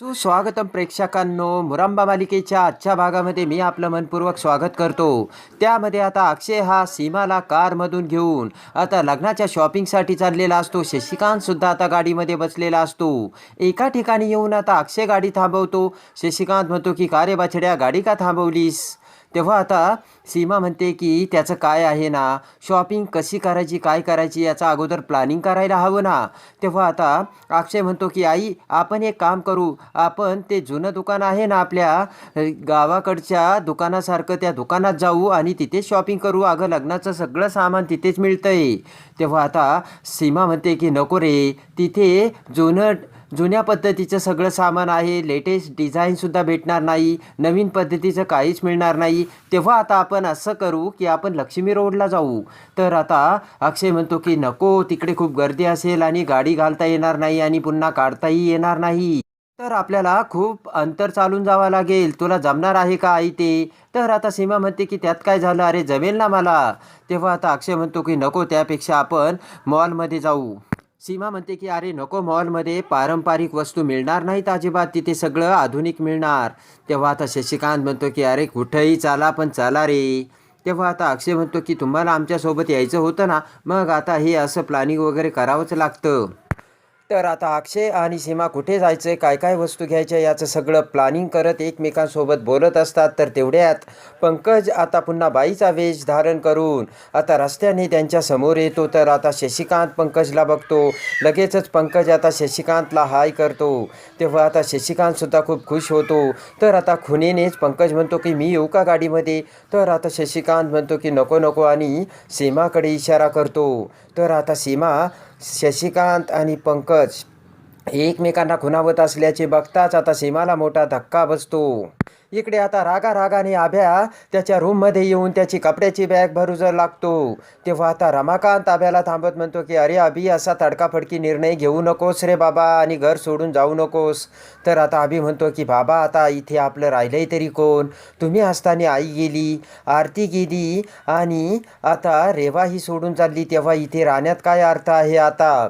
सुस्वागतम प्रेक्षकांनो मुरांबा मालिकेच्या आजच्या भागामध्ये मी आपलं मनपूर्वक स्वागत करतो. त्यामध्ये आता अक्षय हा सीमाला कारमधून घेऊन आता लग्नाच्या शॉपिंगसाठी चाललेला असतो. शशिकांतसुद्धा आता गाडीमध्ये बसलेला असतो. एका ठिकाणी येऊन आता अक्षय गाडी थांबवतो. शशिकांत म्हणतो की का रे बाछड्या गाडी का थांबवलीस? तेव्हा आता सीमा म्हणते की त्याचं काय आहे ना? शॉपिंग कशी करायची काय करायची याचा अगोदर प्लॅनिंग करायला हवं ना? तेव्हा आता अक्षय म्हणतो की आई आपण एक काम करू. आपण ते जुनं दुकान आहे ना आपल्या गावाकडच्या दुकानासारखं त्या दुकानात जाऊ आणि तिथे शॉपिंग करू. अगं लग्नाचं सगळं सामान तिथेच मिळतंय. तेव्हा आता सीमा म्हणते की नको रे. तिथे जुनं जुन्या पद्धतीचं सगळं सामान आहे लेटेस्ट डिझाईनसुद्धा भेटणार नाही नवीन पद्धतीचं काहीच मिळणार नाही. तेव्हा आता आपण असं करू की आपण लक्ष्मी रोडला जाऊ. तर आता अक्षय म्हणतो की नको तिकडे खूप गर्दी असेल आणि गाडी घालता येणार नाही आणि पुन्हा काढताही येणार नाही. तर आपल्याला खूप अंतर चालून जावं लागेल. तुला जमणार आहे का आई ते? तर आता सीमा म्हणते की त्यात काय झालं? अरे जमेल ना मला. तेव्हा आता अक्षय म्हणतो की नको त्यापेक्षा आपण मॉलमध्ये जाऊ. सीमा म्हणते की अरे नको मॉलमध्ये पारंपरिक वस्तू मिळणार नाहीत अजिबात. तिथे सगळं आधुनिक मिळणार. तेव्हा आता शशिकांत म्हणतो की अरे कुठंही चाला पण चाला रे. तेव्हा आता अक्षय म्हणतो की तुम्हाला आमच्यासोबत यायचं होतं ना मग आता हे असं प्लॅनिंग वगैरे करावंच लागतं. तर आता अक्षय आणि सीमा कुठे जायचं काय काय वस्तू घ्यायच्या? याचं सगळं प्लॅनिंग करत एकमेकांसोबत बोलत असतात तर तेवढ्यात पंकज आता पुन्हा बाईचा वेश धारण करून आता रस्त्याने त्यांच्यासमोर येतो. तर आता शशिकांत पंकजला बघतो. लगेचच पंकज आता शशिकांतला हाय करतो. तेव्हा आता शशिकांतसुद्धा खूप खुश होतो. तर आता खुनेनेच पंकज म्हणतो की मी येऊ का गाडीमध्ये? तर आता शशिकांत म्हणतो की नको नको. आणि सीमाकडे इशारा करतो. तर आता सीमा शशिकांत आणि पंकज एकमेकांना खुणावत असल्याचे बघताच आता सीमाला मोठा धक्का बसतो. इकडे आता रागा रागाने आभ्या त्याच्या रूममध्ये येऊन त्याची कपड्याची बॅग भरू लागतो. तेव्हा आता रमाकांत आभ्याला थांबत म्हणतो की अरे अभि असा तडकाफडकी निर्णय घेऊ नकोस रे बाबा आणि घर सोडून जाऊ नकोस. तर आता अभि म्हणतो की बाबा आता इथे आपलं राहिलंय तरी कोण? तुम्ही असताना आई गेली आरती गेली आणि आता रेवा ही सोडून चालली तेव्हा इथे राहण्यात काय अर्थ आहे आता?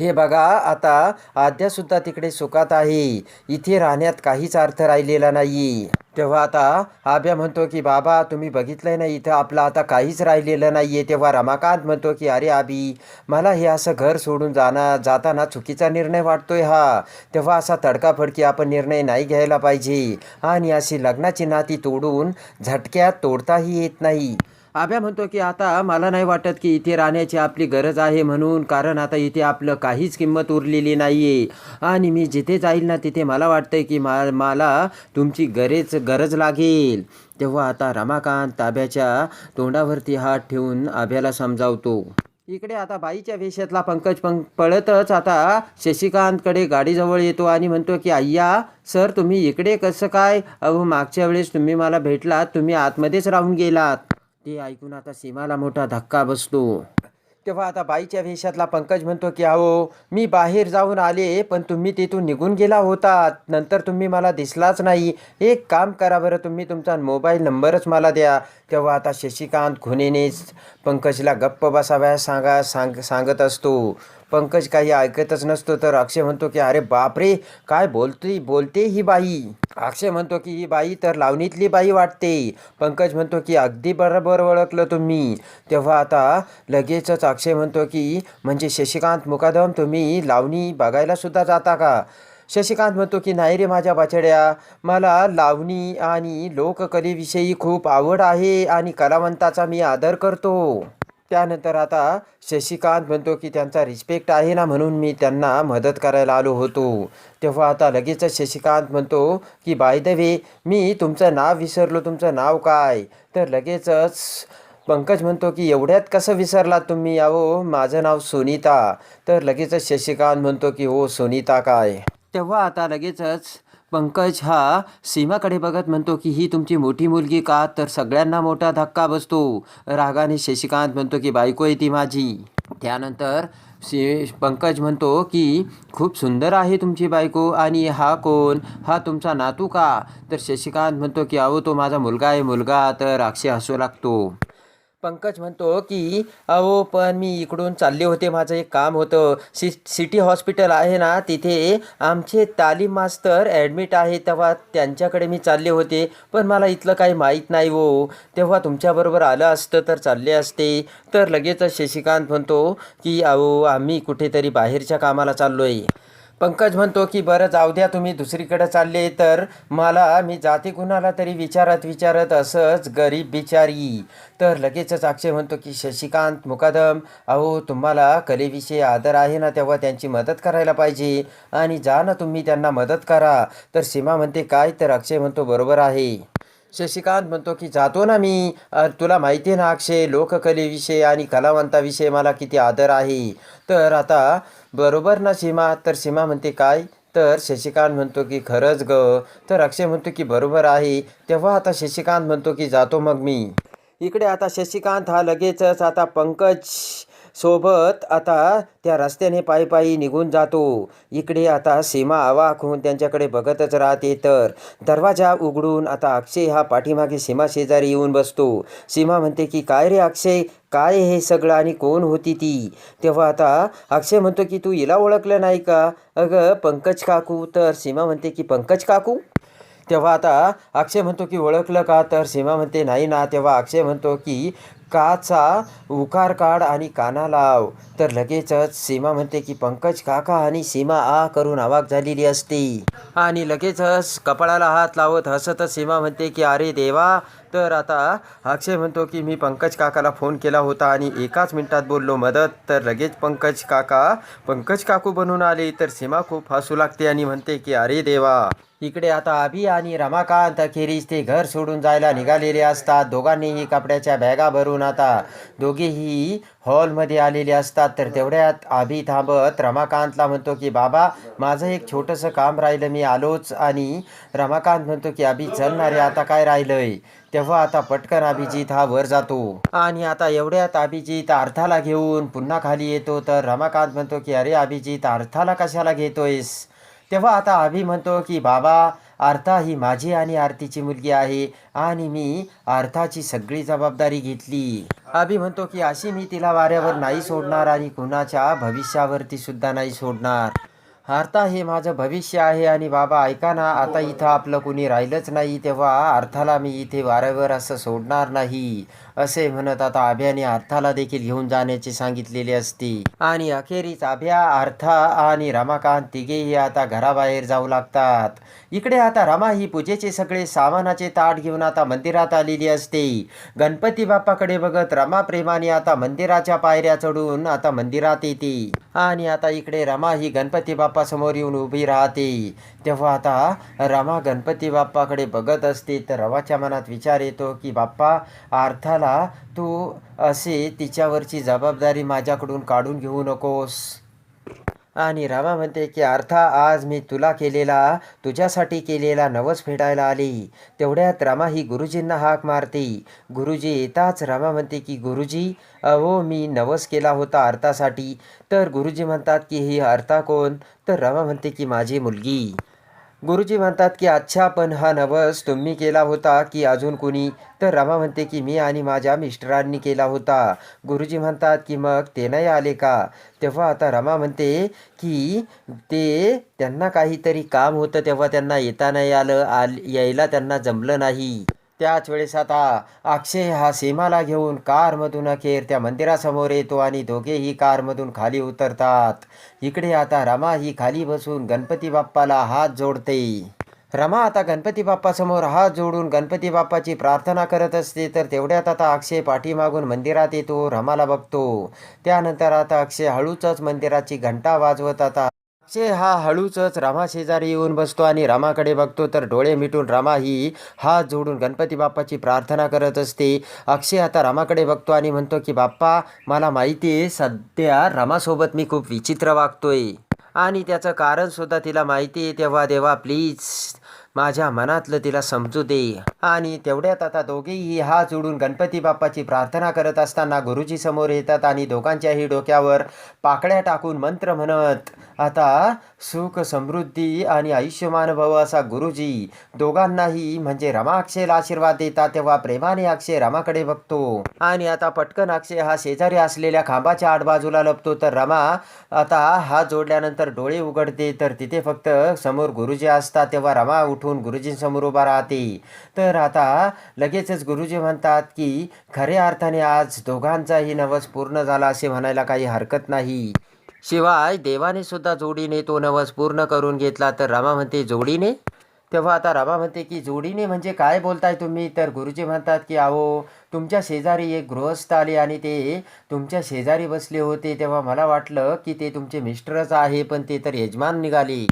हे बघा आता आद्यासुद्धा तिकडे सुखात आहे. इथे राहण्यात काहीच अर्थ राहिलेला नाही तेव्हा आता आब्या म्हणतो की बाबा तुम्ही बघितलंय ना इथं आपलं आता काहीच राहिलेलं नाही आहे तेव्हा रमाकांत म्हणतो की अरे आबी मला हे असं घर सोडून जाणार जाताना चुकीचा निर्णय वाटतोय हा. तेव्हा असा तडकाफडकी आपण निर्णय नाही घ्यायला पाहिजे. आणि अशी लग्नाची नाती तोडून झटक्यात तोडताही येत नाही. आभ्या म्हणतो की आता मला नाही वाटत की इथे राहण्याची आपली गरज आहे म्हणून कारण आता इथे आपलं काहीच किंमत उरलेली नाही आहे आणि मी जिथे जाईल ना तिथे मला वाटतंय की मा मला तुमची गरज गरज लागेल. तेव्हा आता रमाकांत ताब्याच्या तोंडावरती हात ठेवून आभ्याला समजावतो. इकडे आता बाईच्या वेशातला पंकज पंक पळतच आता शशिकांतकडे गाडीजवळ येतो आणि म्हणतो की अय्या सर तुम्ही इकडे कसं काय? अहो मागच्या वेळेस तुम्ही मला भेटलात तुम्ही आतमध्येच राहून गेलात. ते ऐकून आता सीमाला मोठा धक्का बसतो. तेव्हा आता बाईच्या वेशातला पंकज म्हणतो की अहो मी बाहेर जाऊन आले पण तुम्ही तिथून निघून गेला होता नंतर तुम्ही मला दिसलाच नाही. एक काम करा बरं तुम्ही तुमचा मोबाईल नंबरच मला द्या. तेव्हा आता शशिकांत खुनेनेच पंकजला गप्प बसाव्या सांगा सांग सांगत असतो. पंकज काही ऐकतच नसतो तर अक्षय म्हणतो की अरे बापरे काय बोलते बोलते ही बाई. अक्षय म्हणतो की ही बाई तर लावणीतली बाई वाटते. पंकज म्हणतो की अगदी बरोबर ओळखलं तुम्ही. तेव्हा आता लगेचच अक्षय म्हणतो की म्हणजे शशिकांत मुकादम तुम्ही लावणी बघायला सुद्धा जाता का? शशिकांत म्हणतो की नाही रे माझ्या बाचड्या मला लावणी आणि लोककलेविषयी खूप आवड आहे आणि कलावंताचा मी आदर करतो. त्यानंतर आता शशिकांत म्हणतो की त्यांचा रिस्पेक्ट आहे ना म्हणून मी त्यांना मदत करायला आलो होतो. तेव्हा आता लगेचच शशिकांत म्हणतो की बाय द वे मी तुमचं नाव विसरलो. तुमचं नाव काय? तर लगेचच पंकज म्हणतो की एवढ्यात कसं विसरलात तुम्ही अहो? माझं नाव सुनीता. तर लगेचच शशिकांत म्हणतो की हो सुनीता काय? तेव्हा आता लगेचच पंकज हा सीमाकडे बघत म्हणतो की ही तुमची मोठी मुलगी का? तर सगळ्यांना मोठा धक्का बसतो. रागाने शशिकांत म्हणतो की बायको आहे ती माझी. त्यानंतर शे पंकज म्हणतो की खूप सुंदर आहे तुमची बायको. आणि हा कोण? हा तुमचा नातू का? तर शशिकांत म्हणतो की अहो तो माझा मुलगा आहे मुलगा. तर अक्षय हसू लागतो. पंकज म्हणतो की अहो पण मी इकडून चालले होते. माझं एक काम होतं. सि सिटी हॉस्पिटल आहे ना तिथे आमचे तालीम मास्तर ॲडमिट आहे. तेव्हा त्यांच्याकडे मी चालले होते. पण मला इथलं काही माहीत नाही हो. तेव्हा तुमच्याबरोबर आलं असतं तर चालले असते. तर लगेचच शशिकांत म्हणतो की अहो आम्ही कुठेतरी बाहेरच्या कामाला चाललो आहे पंकज म्हणतो की बरं जाऊ द्या तुम्ही दुसरीकडे चालले तर मला मी जाते कुणाला तरी विचारत विचारत असंच गरीब बिचारी. तर लगेचच अक्षय म्हणतो की शशिकांत मुकादम अहो तुम्हाला कलेविषयी आदर आहे ना तेव्हा त्यांची मदत करायला पाहिजे. आणि जा ना तुम्ही त्यांना मदत करा. तर सीमा म्हणते काय? तर अक्षय म्हणतो बरोबर आहे. शशिकांत म्हणतो की जातो ना मी. तुला माहिती आहे ना अक्षय लोककलेविषयी आणि कलावंताविषयी मला किती आदर आहे. तर आता बरोबर ना सीमा? तर सीमा म्हणते काय? तर शशिकांत म्हणतो की खरंच ग. तर अक्षय म्हणतो की बरोबर आहे. तेव्हा आता शशिकांत म्हणतो की जातो मग मी. इकडे आता शशिकांत हा लगेचच आता पंकज सोबत आता त्या रस्त्याने पायी पायी निघून जातो. इकडे आता सीमा आवाक होऊन त्यांच्याकडे बघतच राहते तर दरवाजा उघडून आता अक्षय हा पाठीमागे सीमा शेजारी येऊन बसतो. सीमा म्हणते की काय रे अक्षय? काय हे सगळं आणि कोण होती ती? तेव्हा आता अक्षय म्हणतो की तू हिला ओळखलं नाही का? अगं पंकज काकू. तर सीमा म्हणते की पंकज काकू? तेव्हा आता अक्षय म्हणतो की ओळखलं का? तर सीमा म्हणते नाही ना. तेव्हा अक्षय म्हणतो की काचा उकार काढ आणि काना लाव. तर लगेचच सीमा म्हणते की पंकज काका आणि सीमा आ करून आवाक झालेली असते. आणि लगेचच कपाळाला हात लावत हसतच सीमा म्हणते की अरे देवा तर आता अक्षय म्हणतो की मी पंकज काकाला फोन केला होता आणि एकाच मिनिटात बोललो मदत. तर लगेच पंकज काका पंकज काकू बनून आले. तर सीमा खूप हसू लागते आणि म्हणते की अरे देवा. इकडे आता अभि आणि रमाकांत अखेरीस ते घर सोडून जायला निघालेले असतात. दोघांनीही कपड्याच्या बॅगा भरून आता दोघेही हॉलमध्ये आलेले असतात. तर तेवढ्यात अभि थांबत. रमाकांतला म्हणतो की बाबा माझं एक छोटंसं काम राहिलं. मी आलोच. आणि रमाकांत म्हणतो की अभि चल ना रे आता काय राहिलंय? तेव्हा आता पटकन अभिजित हा वर जातो. आणि आता एवढ्यात अभिजित अर्थाला घेऊन पुन्हा खाली येतो. तर रमाकांत म्हणतो की अरे अभिजित अर्थाला कशाला घेतोयस? तेव्हा आता अभि म्हणतो की बाबा अर्था ही माझी आणि आरतीची मुलगी आहे आणि मी अर्थाची सगळी जबाबदारी घेतली. अभि म्हणतो की अशी मी तिला वाऱ्यावर नाही सोडणार आणि कुणाच्या भविष्यावरती सुद्धा नाही सोडणार. अर्था हे माझं भविष्य आहे आणि बाबा ऐका ना आता इथं आपलं कुणी राहिलंच नाही तेव्हा अर्थाला मी इथे वाऱ्यावर असं सोडणार नाही. असे म्हणत आता अभ्याने अर्थाला देखील घेऊन जाण्याचे सांगितलेले असते. आणि अखेरीस अभ्या अर्था आणि रमाकांत तिघेही आता घराबाहेर जाऊ लागतात. इकडे आता रमा ही पूजेचे सगळे सामानाचे ताट घेऊन आता मंदिरात आलेली असते. गणपती बाप्पाकडे बघत रमा प्रेमाने आता मंदिराच्या पायऱ्या चढून आता मंदिरात येते. आणि आता इकडे रमा ही गणपती बाप्पा समोर येऊन उभी राहते. तेव्हा आता रमा गणपती बाप्पाकडे बघत असते. तर रवाच्या मनात विचार येतो की बाप्पा अर्थाला तू असे तिच्यावरची जबाबदारी माझ्याकडून काढून घेऊ नकोस. आणि रामा म्हणते की अर्था आज मी तुला केलेला तुझ्यासाठी केलेला नवस फेडायला आली. तेवढ्यात रामा ही गुरुजींना हाक मारते. गुरुजी येताच रामा म्हणते की गुरुजी अहो मी नवस केला होता अर्थासाठी. तर गुरुजी म्हणतात की ही अर्था कोण? तर रामा म्हणते की माझी मुलगी. गुरुजी म्हणतात की अच्छा पण हा नवस तुम्ही केला होता की अजून कुणी? तर रमा म्हणते की मी आणि माझ्या मिस्टरांनी केला होता. गुरुजी म्हणतात की मग ते नाही आले का? तेव्हा आता रमा म्हणते की ते त्यांना काहीतरी काम होतं तेव्हा त्यांना येता नाही आलं आल यायला त्यांना जमलं नाही. त्याच वेळेस आता अक्षय हा सीमाला घेऊन कारमधून अखेर त्या मंदिरासमोर येतो आणि दोघेही कारमधून खाली उतरतात. इकडे आता रमा ही खाली बसून गणपती बाप्पाला हात जोडते. रमा आता गणपती बाप्पासमोर हात जोडून गणपती बाप्पाची प्रार्थना करत असते तर तेवढ्यात आता अक्षय पाठीमागून मंदिरात येतो रमाला बघतो. त्यानंतर आता अक्षय हळूच मंदिराची घंटा वाजवत आता अक्षय हा हळूचच रामा शेजारी येऊन बसतो आणि रामाकडे बघतो तर डोळे मिटून रामा ही हात जोडून गणपती बाप्पाची प्रार्थना करत असते. अक्षय आता रामाकडे बघतो आणि म्हणतो की बाप्पा मला माहिती आहे सध्या रामासोबत मी खूप विचित्र वागतोय. आणि त्याचं कारणसुद्धा तिला माहिती आहे तेव्हा देवा प्लीज माझ्या मनातलं तिला समजू दे. आणि तेवढ्यात आता दोघेही हा जोडून गणपती बाप्पाची प्रार्थना करत असताना गुरुजी समोर येतात आणि दोघांच्याही डोक्यावर पाकळ्या टाकून मंत्र म्हणत आता सुख समृद्धी आणि आयुष्यमान भव असा गुरुजी दोघांनाही म्हणजे रमा अक्षयला आशीर्वाद देतात तेव्हा प्रेमाने अक्षय रमाकडे बघतो. आणि आता पटकन अक्षय हा शेजारी असलेल्या खांबाच्या आडबाजूला लपतो. तर रमा आता हात जोडल्यानंतर डोळे उघडते. तर तिथे फक्त समोर गुरुजी असतात. तेव्हा रमा उठून गुरुजींसमोर उभा राहते. तर आता लगेचच गुरुजी म्हणतात की खऱ्या अर्थाने आज दोघांचाही नवस पूर्ण झाला असे म्हणायला काही हरकत नाही. शिवाय देवाने सुद्धा जोडीने तो नवस पूर्ण करून घेतला तर रामा म्हणते जोडीने? तेव्हा आता रामा म्हणते की जोडीने म्हणजे काय बोलताय तुम्ही? तर गुरुजी म्हणतात की अहो तुमच्या शेजारी एक गृहस्थ आले आणि ते तुमच्या शेजारी बसले होते. तेव्हा मला वाटलं की ते तुमचे मिस्टरच आहे पण ते तर यजमान निघाले.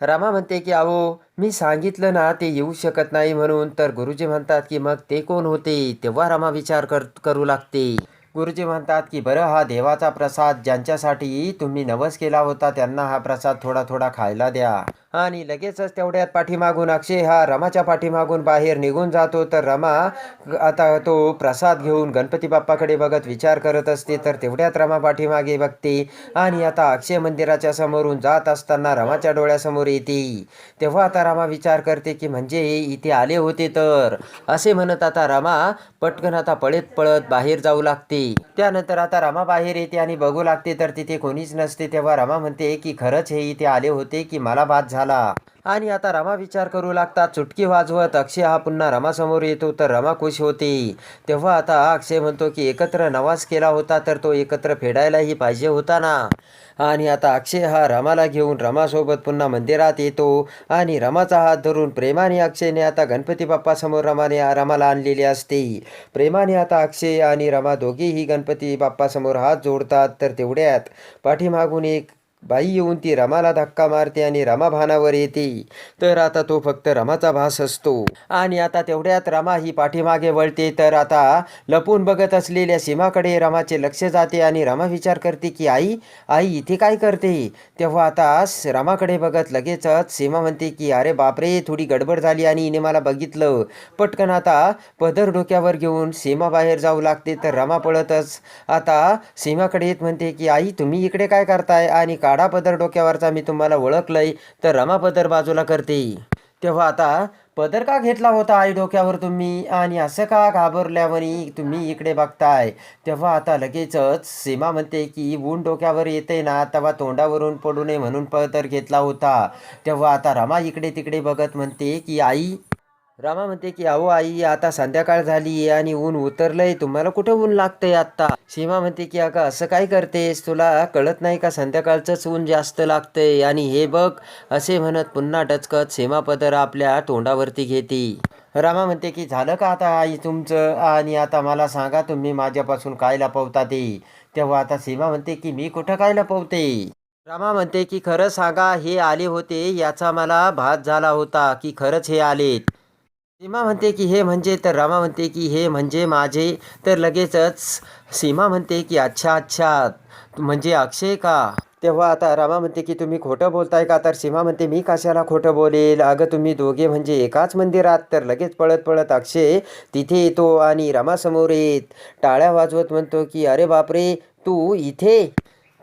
रामा म्हणते की अहो मी सांगितलं ना ते येऊ शकत नाही म्हणून. तर गुरुजी म्हणतात की मग ते कोण होते? तेव्हा रामा विचार कर करू लागते. गुरुजी म्हणतात की बरं हा देवाचा प्रसाद ज्यांच्यासाठी तुम्ही नवस केला होता त्यांना हा प्रसाद थोडा थोडा खायला द्या. आणि लगेचच तेवढ्यात पाठीमागून अक्षय हा रमाच्या पाठीमागून बाहेर निघून जातो. तर रमा आता तो प्रसाद घेऊन गणपती बाप्पाकडे बघत विचार करत असते. तर तेवढ्यात रमा पाठीमागे बघते आणि आता अक्षय मंदिराच्या समोरून जात असताना रमाच्या डोळ्यासमोर येते. तेव्हा आता रमा विचार करते की म्हणजे इथे आले होते तर? असे म्हणत आता रमा पटकन आता पळत पळत बाहेर जाऊ लागते. त्यानंतर आता रमा बाहेर येते आणि बघू लागते. तर तिथे कोणीच नसते. तेव्हा रमा म्हणते की खरंच हे इथे आले होते की मला बाद झाला आणि आता रमा विचार करू लागतात. चुटकी वाजवत अक्षय हा पुन्हा रमासमोर येतो. तर रमा खुश होते. तेव्हा आता अक्षय म्हणतो की एकत्र नवास केला होता तर तो एकत्र फेडायलाही पाहिजे होता ना? आणि आता अक्षय हा रमाला घेऊन रमासोबत पुन्हा मंदिरात येतो. आणि रमाचा हात धरून प्रेमाने अक्षयने आता गणपती बाप्पासमोर रमाने रमाला आणलेली असते. प्रेमाने आता अक्षय आणि रमा दोघेही गणपती बाप्पासमोर हात जोडतात. तर तेवढ्यात पाठीमागून एक बाई येऊन ती रमाला धक्का मारते आणि रमा भानावर येते. तर आता तो फक्त रमाचा भास असतो. आणि आता तेवढ्यात रमा ही पाठीमागे वळते. तर आता लपून बघत असलेल्या सीमाकडे रमाचे लक्ष जाते आणि रमा विचार करते की आई आई इथे काय करते? तेव्हा आता रमाकडे बघत लगेचच सीमा म्हणते की अरे बापरे थोडी गडबड झाली आणि हिने मला बघितलं. पटकन आता पदर डोक्यावर घेऊन सीमा बाहेर जाऊ लागते. तर रमा पळतच आता सीमाकडे येत म्हणते की आई तुम्ही इकडे काय करताय? आणि का काढा पदर डोक्यावरचा मी तुम्हाला ओळखलंय. तर रमा पदर बाजूला करते. तेव्हा आता पदर का घेतला होता आई डोक्यावर तुम्ही? आणि असं का घाबरल्यावरी तुम्ही इकडे बघताय? तेव्हा आता लगेचच सीमा म्हणते की ऊन डोक्यावर येते ना तेव्हा तोंडावरून पडू नये म्हणून पदर घेतला होता. तेव्हा आता रमा इकडे तिकडे बघत म्हणते की आई रामा म्हणते की अहो आई आता संध्याकाळ झाली आणि ऊन उतरलंय. तुम्हाला कुठं ऊन लागतंय आत्ता? सीमा म्हणते की अगं असं काय करतेस? तुला कळत नाही का संध्याकाळचंच ऊन जास्त लागतंय? आणि हे बघ असे म्हणत पुन्हा टचकत सीमा पदर आपल्या तोंडावरती घेते. रामा म्हणते की झालं का आता आई तुमचं? आणि आता मला सांगा तुम्ही माझ्यापासून काय लपवता ते. तेव्हा आता सीमा म्हणते की मी कुठं काय लपवते? रामा म्हणते की खरं सांगा हे आले होते याचा मला भात झाला होता की खरंच हे आलेत. सीमा म्हणते की हे म्हणजे तर रामा म्हणते की हे म्हणजे माझे तर लगेचच सीमा म्हणते की अच्छा अच्छा म्हणजे अक्षय का? तेव्हा आता रामा म्हणते की तुम्ही खोटं बोलताय का? तर सीमा म्हणते मी कशाला खोटं बोलेल? अगं तुम्ही दोघे म्हणजे एकाच मंदिरात. तर लगेच पळत पळत अक्षय तिथे येतो आणि रमासमोर येत टाळ्या वाजवत म्हणतो की अरे बापरे तू इथे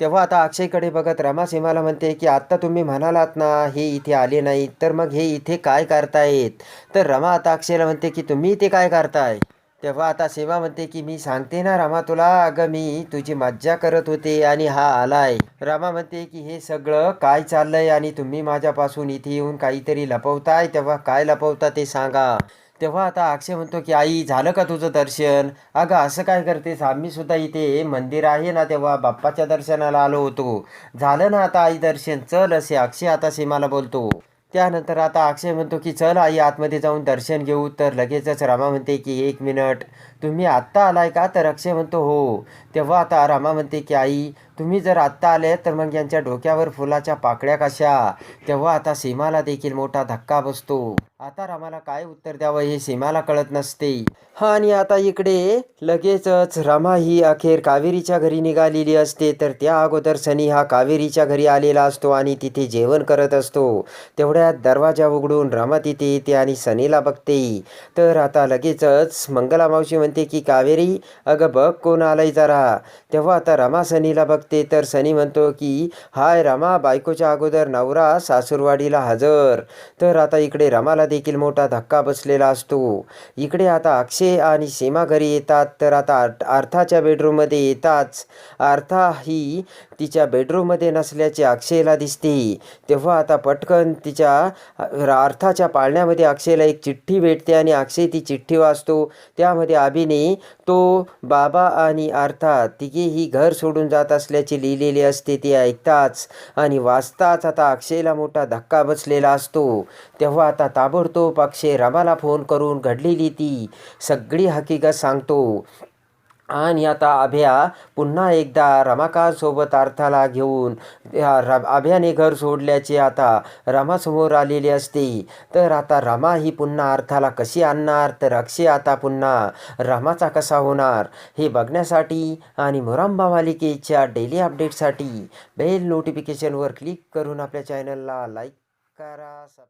तेव्हा आता अक्षयकडे बघत रमा सीमाला म्हणते की आत्ता तुम्ही म्हणालात ना हे इथे आले नाही तर मग हे इथे काय करतायत? तर रमा आता अक्षयला म्हणते की तुम्ही इथे काय करताय? तेव्हा आता सीमा म्हणते की मी सांगते ना रमा तुला अगं मी तुझी मज्जा करत होते आणि हा आलाय. रमा म्हणते की हे सगळं काय चाललंय आणि तुम्ही माझ्यापासून इथे येऊन काहीतरी लपवताय? तेव्हा काय लपवता ते सांगा. तेव्हा आता अक्षय म्हणतो की आई झालं का तुझं दर्शन? अगं असं काय करतेस? आम्ही सुद्धा इथे मंदिर आहे ना तेव्हा बाप्पाच्या दर्शनाला आलो होतो. झालं ना आता आई दर्शन? चल असे. अक्षय आता सीमाला बोलतो. त्यानंतर आता अक्षय म्हणतो की चल आई आतमध्ये जाऊन दर्शन घेऊ. तर लगेचच रामा म्हणते की एक मिनिट तुम्ही आत्ता आलाय का? तर अक्षय म्हणतो हो. तेव्हा आता रामा म्हणते की आई तुम्ही जर आत्ता आले तर मग यांच्या डोक्यावर फुलाच्या पाकळ्या कशा? तेव्हा आता सीमाला देखील मोठा धक्का बसतो. आता रामाला काय उत्तर द्यावं हे सीमाला कळत नसते. हा आणि आता इकडे लगेचच रमा ही अखेर कावेरीच्या घरी निघालेली असते. तर त्या अगोदर सनी हा कावेरीच्या घरी आलेला असतो आणि तिथे जेवण करत असतो. तेवढ्यात दरवाजा उघडून रमा तिथे येते आणि सनीला बघते. तर आता लगेचच मंगला मावशी म्हणते की कावेरी अगं बघ कोण आलंय जरा. तेव्हा आता रमा सनीला बघते तर सनी म्हणतो की हाय रमा बायकोच्या अगोदर नवरा सासूरवाडीला हजर. तर आता इकडे रमाला देखील मोठा धक्का बसलेला असतो. इकडे आता अक्षय आणि सीमा घरी येतात तर आता अर्थाच्या बेडरूममध्ये येताच. अर्था ही तिच्या बेडरूममध्ये नसल्याचे अक्षयला दिसते. तेव्हा आता पटकन तिच्या अर्थाच्या पाळण्यामध्ये अक्षयला एक चिठ्ठी भेटते आणि अक्षय ती चिठ्ठी वाचतो. त्यामध्ये अभिने तो बाबा आणि अर्थात तिघेही घर सोडून जात असल्याचे लिहिलेले असते ते ऐकताच आणि वाचताच आता अक्षयला मोठा धक्का बसलेला असतो. तेव्हा आता ताबडतोब अक्षय रमाला फोन करून घडलेली ती सगळी हकीकत सांगतो. आणि आता अभ्या पुन्हा एकदा रमाकासोबत अर्थाला घेऊन र अभ्याने घर सोडल्याचे आता रमासमोर आलेले असते. तर आता रमा ही पुन्हा अर्थाला कशी आणणार? तर अक्षय आता पुन्हा रमाचा कसा होणार? हे बघण्यासाठी आणि मुरांबा मालिकेच्या डेली अपडेटसाठी बेल नोटिफिकेशनवर क्लिक करून आपल्या चॅनलला लाईक करा सब